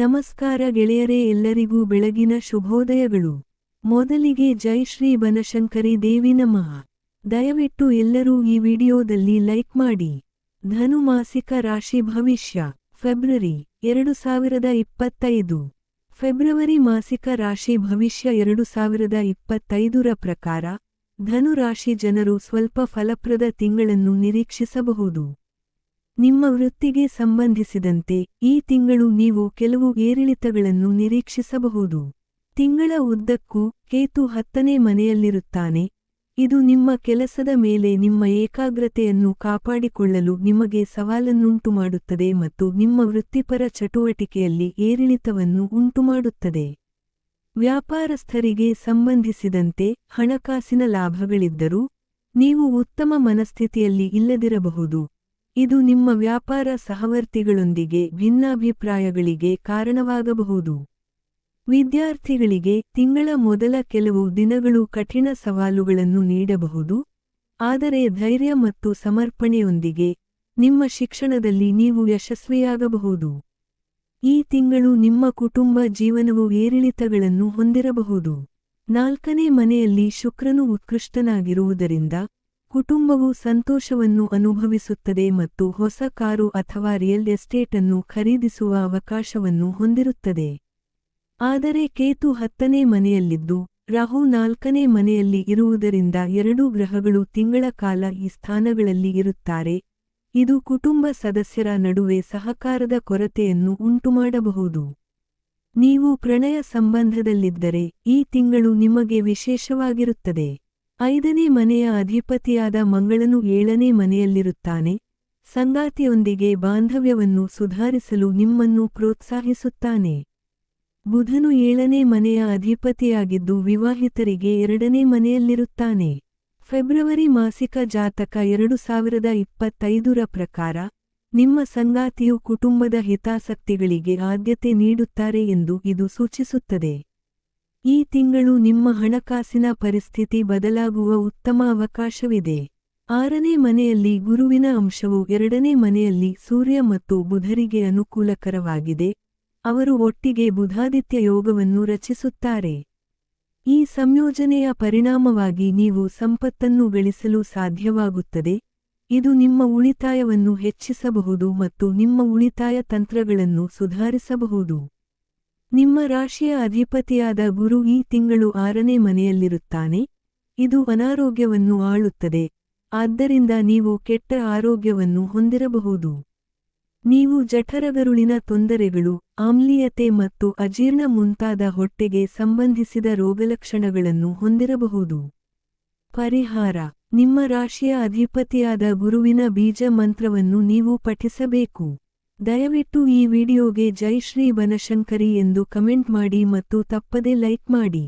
ನಮಸ್ಕಾರ ಗೆಳೆಯರೇ ಎಲ್ಲರಿಗೂ ಬೆಳಗಿನ ಶುಭೋದಯಗಳು. ಮೊದಲಿಗೆ ಜೈ ಶ್ರೀ ಬನಶಂಕರಿ ದೇವಿ ನಮಃ. ದಯವಿಟ್ಟು ಎಲ್ಲರೂ ಈ ವಿಡಿಯೋದಲ್ಲಿ ಲೈಕ್ ಮಾಡಿ. ಧನು ಮಾಸಿಕ ರಾಶಿ ಭವಿಷ್ಯ, ಫೆಬ್ರವರಿ ಎರಡು ಸಾವಿರದ ಇಪ್ಪತ್ತೈದು. ಫೆಬ್ರವರಿ ಮಾಸಿಕ ರಾಶಿ ಭವಿಷ್ಯ ಎರಡು ಸಾವಿರದ ಇಪ್ಪತ್ತೈದರ ಪ್ರಕಾರ ಧನು ರಾಶಿ ಜನರು ಸ್ವಲ್ಪ ಫಲಪ್ರದ ತಿಂಗಳನ್ನು ನಿರೀಕ್ಷಿಸಬಹುದು. ನಿಮ್ಮ ವೃತ್ತಿಗೆ ಸಂಬಂಧಿಸಿದಂತೆ ಈ ತಿಂಗಳು ನೀವು ಕೆಲವು ಏರಿಳಿತಗಳನ್ನು ನಿರೀಕ್ಷಿಸಬಹುದು. ತಿಂಗಳ ಉದ್ದಕ್ಕೂ ಕೇತು ಹತ್ತನೇ ಮನೆಯಲ್ಲಿರುತ್ತಾನೆ. ಇದು ನಿಮ್ಮ ಕೆಲಸದ ಮೇಲೆ ನಿಮ್ಮ ಏಕಾಗ್ರತೆಯನ್ನು ಕಾಪಾಡಿಕೊಳ್ಳಲು ನಿಮಗೆ ಸವಾಲನ್ನುಂಟುಮಾಡುತ್ತದೆ ಮತ್ತು ನಿಮ್ಮ ವೃತ್ತಿಪರ ಚಟುವಟಿಕೆಯಲ್ಲಿ ಏರಿಳಿತವನ್ನು ಉಂಟುಮಾಡುತ್ತದೆ. ವ್ಯಾಪಾರಸ್ಥರಿಗೆ ಸಂಬಂಧಿಸಿದಂತೆ ಹಣಕಾಸಿನ ಲಾಭಗಳಿದ್ದರೂ, ನೀವು ಉತ್ತಮ ಮನಸ್ಥಿತಿಯಲ್ಲಿ ಇಲ್ಲದಿರಬಹುದು. ಇದು ನಿಮ್ಮ ವ್ಯಾಪಾರ ಸಹವರ್ತಿಗಳೊಂದಿಗೆ ಭಿನ್ನಾಭಿಪ್ರಾಯಗಳಿಗೆ ಕಾರಣವಾಗಬಹುದು. ವಿದ್ಯಾರ್ಥಿಗಳಿಗೆ ತಿಂಗಳ ಮೊದಲ ಕೆಲವು ದಿನಗಳು ಕಠಿಣ ಸವಾಲುಗಳನ್ನು ನೀಡಬಹುದು. ಆದರೆ ಧೈರ್ಯ ಮತ್ತು ಸಮರ್ಪಣೆಯೊಂದಿಗೆ ನಿಮ್ಮ ಶಿಕ್ಷಣದಲ್ಲಿ ನೀವು ಯಶಸ್ವಿಯಾಗಬಹುದು. ಈ ತಿಂಗಳು ನಿಮ್ಮ ಕುಟುಂಬ ಜೀವನವು ಏರಿಳಿತಗಳನ್ನು ಹೊಂದಿರಬಹುದು. ನಾಲ್ಕನೇ ಮನೆಯಲ್ಲಿ ಶುಕ್ರನು ಉತ್ಕೃಷ್ಟನಾಗಿರುವುದರಿಂದ ಕುಟುಂಬವು ಸಂತೋಷವನ್ನು ಅನುಭವಿಸುತ್ತದೆ ಮತ್ತು ಹೊಸ ಕಾರು ಅಥವಾ ರಿಯಲ್ ಎಸ್ಟೇಟ್ ಅನ್ನು ಖರೀದಿಸುವ ಅವಕಾಶವನ್ನು ಹೊಂದಿರುತ್ತದೆ. ಆದರೆ ಕೇತು ಹತ್ತನೇ ಮನೆಯಲ್ಲಿದ್ದು, ರಾಹು ನಾಲ್ಕನೇ ಮನೆಯಲ್ಲಿ ಇರುವುದರಿಂದ ಎರಡೂ ಗ್ರಹಗಳು ತಿಂಗಳ ಕಾಲ ಈ ಸ್ಥಾನಗಳಲ್ಲಿ ಇರುತ್ತಾರೆ. ಇದು ಕುಟುಂಬ ಸದಸ್ಯರ ನಡುವೆ ಸಹಕಾರದ ಕೊರತೆಯನ್ನು ಉಂಟುಮಾಡಬಹುದು. ನೀವು ಪ್ರಣಯ ಸಂಬಂಧದಲ್ಲಿದ್ದರೆ ಈ ತಿಂಗಳು ನಿಮಗೆ ವಿಶೇಷವಾಗಿರುತ್ತದೆ. ಐದನೇ ಮನೆಯ ಅಧಿಪತಿಯಾದ ಮಂಗಳನು ಏಳನೇ ಮನೆಯಲ್ಲಿರುತ್ತಾನೆ. ಸಂಗಾತಿಯೊಂದಿಗೆ ಬಾಂಧವ್ಯವನ್ನು ಸುಧಾರಿಸಲು ನಿಮ್ಮನ್ನು ಪ್ರೋತ್ಸಾಹಿಸುತ್ತಾನೆ. ಬುಧನು ಏಳನೇ ಮನೆಯ ಅಧಿಪತಿಯಾಗಿದ್ದು ವಿವಾಹಿತರಿಗೆ ಎರಡನೇ ಮನೆಯಲ್ಲಿರುತ್ತಾನೆ. ಫೆಬ್ರವರಿ ಮಾಸಿಕ ಜಾತಕ ಎರಡು ಸಾವಿರದ ಇಪ್ಪತ್ತೈದರ ಪ್ರಕಾರ, ನಿಮ್ಮ ಸಂಗಾತಿಯು ಕುಟುಂಬದ ಹಿತಾಸಕ್ತಿಗಳಿಗೆ ಆದ್ಯತೆ ನೀಡುತ್ತಾರೆ ಎಂದು ಇದು ಸೂಚಿಸುತ್ತದೆ. ಈ ತಿಂಗಳು ನಿಮ್ಮ ಹಣಕಾಸಿನ ಪರಿಸ್ಥಿತಿ ಬದಲಾಗುವ ಉತ್ತಮ ಅವಕಾಶವಿದೆ. ಆರನೇ ಮನೆಯಲ್ಲಿ ಗುರುವಿನ ಅಂಶವು ಎರಡನೇ ಮನೆಯಲ್ಲಿ ಸೂರ್ಯ ಮತ್ತು ಬುಧರಿಗೆ ಅನುಕೂಲಕರವಾಗಿದೆ. ಅವರು ಒಟ್ಟಿಗೆ ಬುಧಾದಿತ್ಯ ಯೋಗವನ್ನು ರಚಿಸುತ್ತಾರೆ. ಈ ಸಂಯೋಜನೆಯ ಪರಿಣಾಮವಾಗಿ ನೀವು ಸಂಪತ್ತನ್ನು ಗಳಿಸಲು ಸಾಧ್ಯವಾಗುತ್ತದೆ. ಇದು ನಿಮ್ಮ ಉಳಿತಾಯವನ್ನು ಹೆಚ್ಚಿಸಬಹುದು ಮತ್ತು ನಿಮ್ಮ ಉಳಿತಾಯ ತಂತ್ರಗಳನ್ನು ಸುಧಾರಿಸಬಹುದು. ನಿಮ್ಮ ರಾಶಿಯ ಅಧಿಪತಿಯಾದ ಗುರು ಈ ತಿಂಗಳು ಆರನೇ ಮನೆಯಲ್ಲಿರುತ್ತಾನೆ. ಇದು ಅನಾರೋಗ್ಯವನ್ನು ಆಳುತ್ತದೆ. ಆದ್ದರಿಂದ ನೀವು ಕೆಟ್ಟ ಆರೋಗ್ಯವನ್ನು ಹೊಂದಿರಬಹುದು. ನೀವು ಜಠರಗರುಳಿನ ತೊಂದರೆಗಳು, ಆಮ್ಲೀಯತೆ ಮತ್ತು ಅಜೀರ್ಣ ಮುಂತಾದ ಹೊಟ್ಟೆಗೆ ಸಂಬಂಧಿಸಿದ ರೋಗಲಕ್ಷಣಗಳನ್ನು ಹೊಂದಿರಬಹುದು. ಪರಿಹಾರ. ನಿಮ್ಮ ರಾಶಿಯ ಅಧಿಪತಿಯಾದ ಗುರುವಿನ ಬೀಜ ಮಂತ್ರವನ್ನು ನೀವು ಪಠಿಸಬೇಕು. ದಯವಿಟ್ಟು ಈ ವಿಡಿಯೋಗೆ ಜೈ ಶ್ರೀ ಬನಶಂಕರಿ ಎಂದು ಕಮೆಂಟ್ ಮಾಡಿ ಮತ್ತು ತಪ್ಪದೇ ಲೈಕ್ ಮಾಡಿ.